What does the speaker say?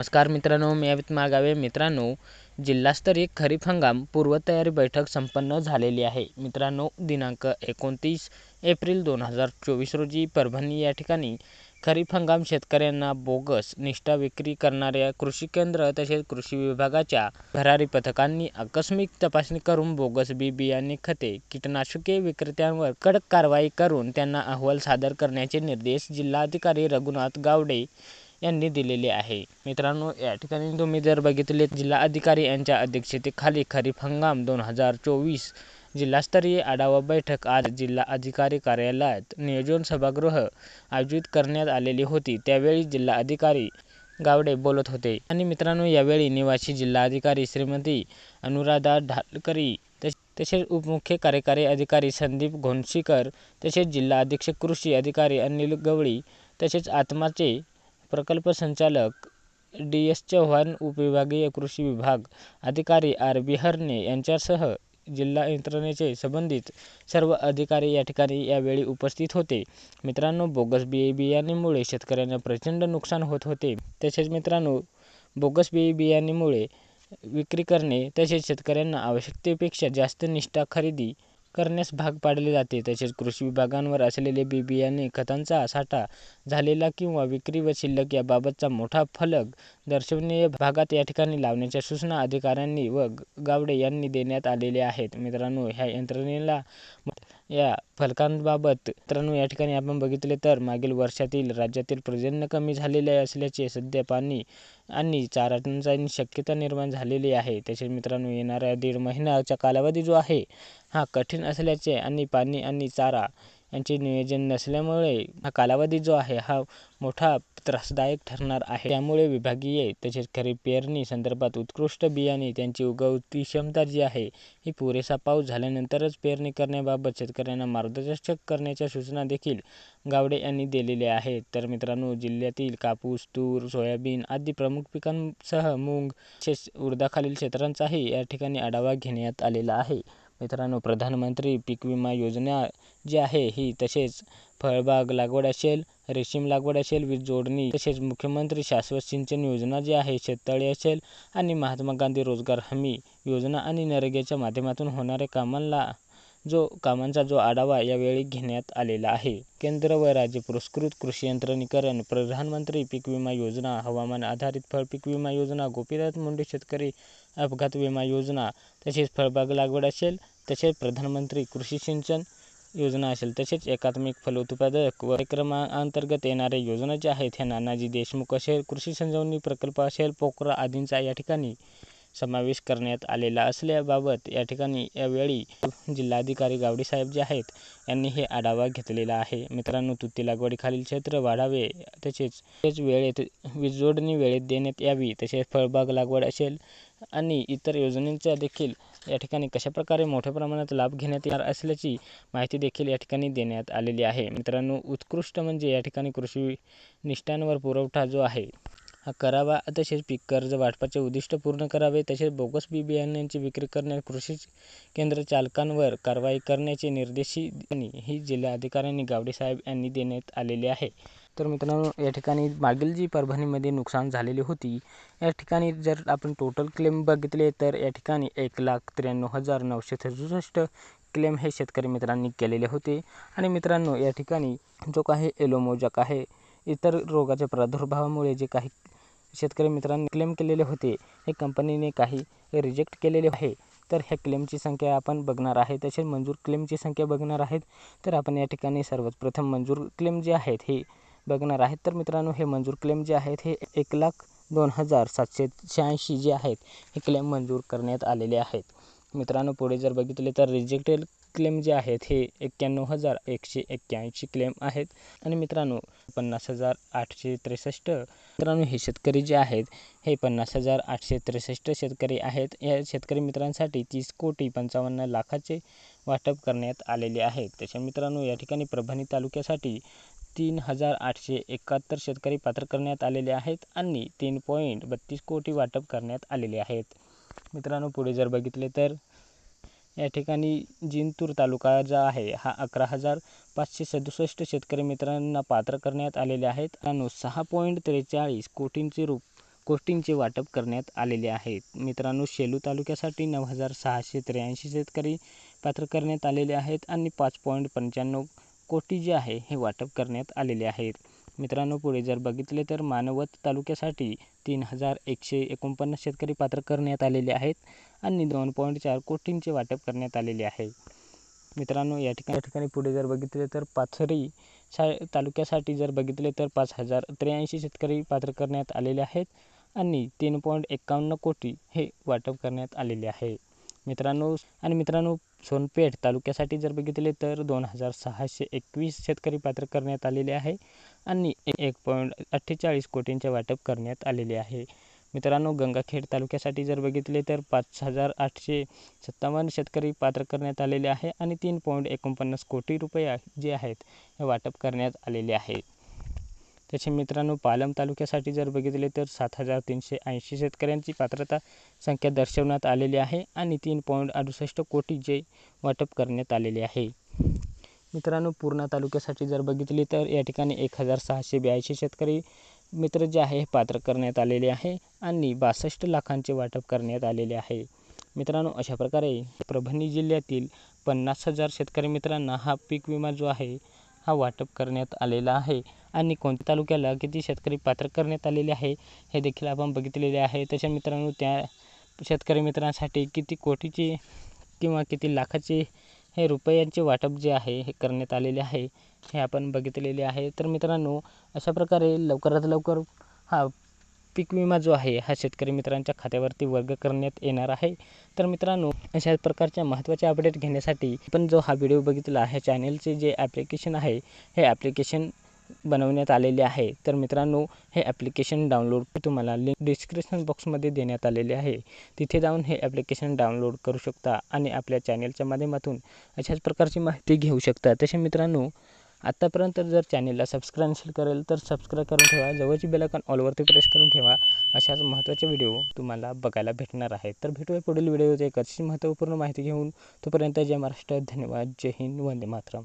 नमस्कार मित्रांनो मी अमित मागावे मित्रांनो जिल्हास्तरीय खरीप हंगाम पूर्वतयारी बैठक संपन्न झालेली आहे. मित्रांनो दिनांक एकोणतीस एप्रिल दोन हजार चोवीस रोजी परभणी या ठिकाणी खरीप हंगाम शेतकऱ्यांना बोगस निष्ठा विक्री करणाऱ्या कृषी केंद्र तसेच कृषी विभागाच्या भरारी पथकांनी आकस्मिक तपासणी करून बोगस बी बियाणे खते कीटकनाशके विक्रेत्यांवर कडक कारवाई करून त्यांना अहवाल सादर करण्याचे निर्देश जिल्हाधिकारी रघुनाथ गावडे यांनी दिलेले आहे. मित्रांनो या ठिकाणी तुम्ही जर बघितले जिल्हा अधिकारी यांच्या अध्यक्षतेखाली खरीप हंगाम दोन हजार चोवीस जिल्हास्तरीय आढावा बैठक आज जिल्हा अधिकारी कार्यालयात नियोजन सभागृह आयोजित करण्यात आलेली होती. त्यावेळी जिल्हा अधिकारी गावडे बोलत होते. आणि मित्रांनो यावेळी निवासी जिल्हाधिकारी श्रीमती अनुराधा ढालकरी तसेच उपमुख्य कार्यकारी अधिकारी संदीप घोणशीकर तसेच जिल्हा अधीक्षक कृषी अधिकारी अनिल गवळी तसेच आत्माचे प्रकल्प संचालक डी एस चव्हाण उपविभागीय कृषी विभाग अधिकारी आर. बी हरणे यांच्यासह जिल्हा यंत्रणेचे संबंधित सर्व अधिकारी या ठिकाणी यावेळी उपस्थित होते. मित्रांनो बोगस बी बियाणेमुळे शेतकऱ्यांना प्रचंड नुकसान होत होते. तसेच मित्रांनो बोगस बी बियाणेमुळे विक्री करणे तसेच शेतकऱ्यांना आवश्यकतेपेक्षा जास्त निष्ठा खरेदी करण्यास भाग पाडले जाते. तसेच कृषी विभागांवर असलेले बी बियाणे खतांचा साठा झालेला किंवा विक्री व शिल्लक याबाबतचा मोठा फलक दर्शवनीय भागात या ठिकाणी लावण्याच्या सूचना अधिकाऱ्यांनी व गावडे यांनी देण्यात आलेल्या आहेत. मित्रांनो ह्या यंत्रणेला या फलकांबाबत मित्रांनो या ठिकाणी आपण बघितले तर मागील वर्षातील राज्यातील पर्जन्य कमी झालेले असल्याचे सध्या पाणी आणि चारा टंचाईची शक्यता निर्माण झालेली आहे. तसेच मित्रांनो येणाऱ्या दीड महिन्याचा कालावधी जो आहे हा कठीण असल्याचे आणि पाणी आणि चारा यांचे नियोजन नसल्यामुळे हा कालावधी जो आहे हा मोठा त्रासदायक ठरणार आहे. त्यामुळे विभागीय तसेच खरीप पेरणी संदर्भात उत्कृष्ट बियाणे त्यांची उगवती क्षमता जी आहे ही पुरेसा पाऊस झाल्यानंतरच पेरणी करण्याबाबत शेतकऱ्यांना मार्गदर्शक करण्याच्या सूचना देखील गावडे यांनी दिलेल्या आहेत. तर मित्रांनो जिल्ह्यातील कापूस तूर सोयाबीन आदी प्रमुख पिकांसह मूग तसेच उर्दाखालील क्षेत्रांचाही या ठिकाणी आढावा घेण्यात आलेला आहे. मित्रांनो प्रधानमंत्री पीक विमा योजना जी आहे ही तसेच फळबाग लागवड असेल रेशीम लागवड असेल वीज जोडणी तसेच मुख्यमंत्री शाश्वत सिंचन योजना जी आहे शेततळे असेल आणि महात्मा गांधी रोजगार हमी योजना आणि नरेगाच्या माध्यमातून होणाऱ्या कामांना जो कामांचा जो आढावा यावेळी घेण्यात आलेला आहे. केंद्र व राज्य पुरस्कृत कृषी यंत्रणीकरण प्रधानमंत्री पीक विमा योजना हवामान आधारित फळ पीक विमा योजना गोपीनाथ मुंडे शेतकरी अपघात विमा योजना तसेच फळबाग लागवड असेल तसेच प्रधानमंत्री कृषी सिंचन योजना असेल तसेच एकात्मिक फलोत्पादक व कार्यक्रमाअंतर्गत येणाऱ्या योजना ज्या आहेत ह्या नानाजी देशमुख असेल कृषी संजीवनी प्रकल्प असेल पोकरा आदींचा या ठिकाणी समावेश करण्यात आलेला असल्याबाबत या ठिकाणी यावेळी जिल्हाधिकारी गावडे साहेब जे आहेत यांनी हे आढावा घेतलेला आहे. मित्रांनो तुती लागवडीखालील क्षेत्र वाढावे तसेच तेच वेळेत वीज जोडणी वेळेत देण्यात यावी तसेच फळबाग लागवड असेल आणि इतर योजनांचा देखील या ठिकाणी कशाप्रकारे मोठ्या प्रमाणात लाभ घेण्यात येणार असल्याची माहिती देखील या ठिकाणी देण्यात आलेली आहे. मित्रांनो उत्कृष्ट म्हणजे या ठिकाणी कृषी निष्ठांवर पुरवठा जो आहे करावा. तसेच पीक कर्ज वाटपाचे उद्दिष्ट पूर्ण करावे. तसेच बोगस बी बियाण्यांची विक्री करण्यास कृषी केंद्र चालकांवर कारवाई करण्याचे निर्देशही ही जिल्हा अधिकाऱ्यांनी गावडे साहेब यांनी देण्यात आलेले आहे. तर मित्रांनो या ठिकाणी मागील जी परभणीमध्ये नुकसान झालेली होती या ठिकाणी जर आपण टोटल क्लेम बघितले तर या ठिकाणी एक लाख त्र्याण्णव हजार नऊशे सदुसष्ट क्लेम हे शेतकरी मित्रांनी केलेले होते. आणि मित्रांनो या ठिकाणी जो काही एलोमोजक आहे इतर रोगाच्या प्रादुर्भावामुळे जे काही शेतकरी मित्रांनी क्लेम केलेले होते. हे कंपनीने काही रिजेक्ट केलेले आहे. तर ह्या क्लेमची संख्या आपण बघणार आहे. तसेच मंजूर क्लेमची संख्या बघणार आहेत. तर आपण या ठिकाणी सर्वात प्रथम मंजूर क्लेम जे आहेत हे बघणार आहेत. तर मित्रांनो हे मंजूर क्लेम जे आहेत हे एक लाख दोन हजार सातशे शहाऐंशी जे आहेत हे क्लेम मंजूर करण्यात आलेले आहेत. मित्रांनो पुढे जर बघितले तर रिजेक्टेड क्लेम जे आहेत हे एक्क्याण्णव हजार एकशे एक्क्याऐंशी क्लेम आहेत. आणि मित्रांनो पन्नास हजार आठशे त्रेसष्ट. मित्रांनो हे शेतकरी जे आहेत हे पन्नास हजार आठशे त्रेसष्ट शेतकरी आहेत. या शेतकरी मित्रांसाठी तीस कोटी पंचावन्न लाखाचे वाटप करण्यात आलेले आहेत त्याच्या मित्रांनो या ठिकाणी परभणी तालुक्यासाठी तीन हजार आठशे एकाहत्तर शेतकरी पात्र करण्यात आलेले आहेत आणि तीन पॉईंट बत्तीस कोटी वाटप करण्यात आलेले आहेत. मित्रांनो पुढे जर बघितले तर या ठिकाणी जिंतूर तालुका जो आहे हा अकरा हजार पाचशे सदुसष्ट शेतकरी मित्रांना पात्र करण्यात आलेले आहेत. आणि सहा पॉईंट त्रेचाळीस कोटींचे रूप कोटींचे वाटप करण्यात आलेले आहेत. मित्रांनो शेलू तालुक्यासाठी नऊ हजार सहाशे त्र्याऐंशी शेतकरी पात्र करण्यात आलेले आहेत आणि पाच पॉईंट पंच्याण्णव कोटी जे आहे हे वाटप करण्यात आलेले आहेत. मित्रांनो पुढे जर बघितले तर मानवत तालुक्यासाठी तीन हजार एकशे एकोणपन्नास शेतकरी पात्र करण्यात आलेले आहेत आणि दोन पॉईंट चार कोटींचे वाटप करण्यात आलेले आहे. मित्रांनो या ठिकाणी या ठिकाणी पुढे जर बघितले तर पाथरी शा तालुक्यासाठी जर बघितले तर पाच हजार त्र्याऐंशी शेतकरी पात्र करण्यात आलेले आहेत आणि तीन पॉईंट एकावन्न कोटी हे वाटप करण्यात आलेले आहे. मित्रांनो आणि मित्रांनो सोनपेठ तालुक्यासाठी जर बघितले तर दोन हजार सहाशे एकवीस शेतकरी पात्र करण्यात आलेले आहे आणि एक पॉईंट अठ्ठेचाळीस कोटींचे वाटप करण्यात आलेले आहे. मित्रांनो गंगाखेड तालुक्यासाठी जर बघितले तर पाच हजार आठशे सत्तावन्न शेतकरी पात्र करण्यात आलेले आहे आणि तीन पॉईंट एकोणपन्नास कोटी रुपये जे आहेत हे वाटप करण्यात आलेले आहे. तसे मित्रांनो पालम तालुक्यासाठी जर बघितले तर सात हजार तीनशे ऐंशी शेतकऱ्यांची पात्रता संख्या दर्शवण्यात आलेली आहे आणि तीन पॉईंट अडुसष्ट कोटी जे वाटप करण्यात आलेले आहे. मित्रांनो पूर्णा तालुक्यासाठी जर बघितले तर या ठिकाणी एक हजार सहाशे ब्याऐंशी शेतकरी मित्र जे आहे हे पात्र करण्यात आलेले आहे आणि बासष्ट लाखांचे वाटप करण्यात आलेले आहे. मित्रांनो अशा प्रकारे परभणी जिल्ह्यातील पन्नास हजार शेतकरी मित्रांना हा पीक विमा जो आहे हा वाटप करण्यात आलेला आहे आणि कोणत्या तालुक्याला किती शेतकरी पात्र करण्यात आलेले आहे हे देखील आपण बघितलेले आहे. तशा मित्रांनो त्या शेतकरी मित्रांसाठी किती कोटीचे किंवा किती लाखाचे हे रुपयांचे वाटप जे आहे हे करण्यात आलेले आहे हे आपण बघितलेले आहे. तर मित्रांनो अशा प्रकारे लवकरात लवकर हा पीक विमा जो आहे हा शेतकरी मित्रांच्या खात्यावरती वर्ग करण्यात येणार आहे. तर मित्रांनो अशा प्रकारच्या महत्त्वाचे अपडेट घेण्यासाठी आपण जो हा व्हिडिओ बघितला ह्या चॅनेलचे जे ॲप्लिकेशन आहे हे ॲप्लिकेशन बनवण्यात आलेले आहे. तर मित्रांनो हे ॲप्लिकेशन डाउनलोड तुम्हाला लिंक डिस्क्रिप्शन बॉक्समध्ये देण्यात आलेले आहे. तिथे जाऊन हे ॲप्लिकेशन डाउनलोड करू शकता आणि आपल्या चॅनेलच्या माध्यमातून अशाच प्रकारची माहिती घेऊ शकता. तसे मित्रांनो आत्तापर्यंत जर चॅनेलला सबस्क्राईब नसेल करेल तर सबस्क्राईब करून ठेवा. जवळची बेलायकॉन ऑलवरती प्रेस करून ठेवा. अशाच महत्त्वाचे व्हिडिओ तुम्हाला बघायला भेटणार आहे तर भेटूया पुढील व्हिडिओ एक अतिशय महत्त्वपूर्ण माहिती घेऊन. तोपर्यंत जय महाराष्ट्र. धन्यवाद. जय हिंद. वंदे मातरम.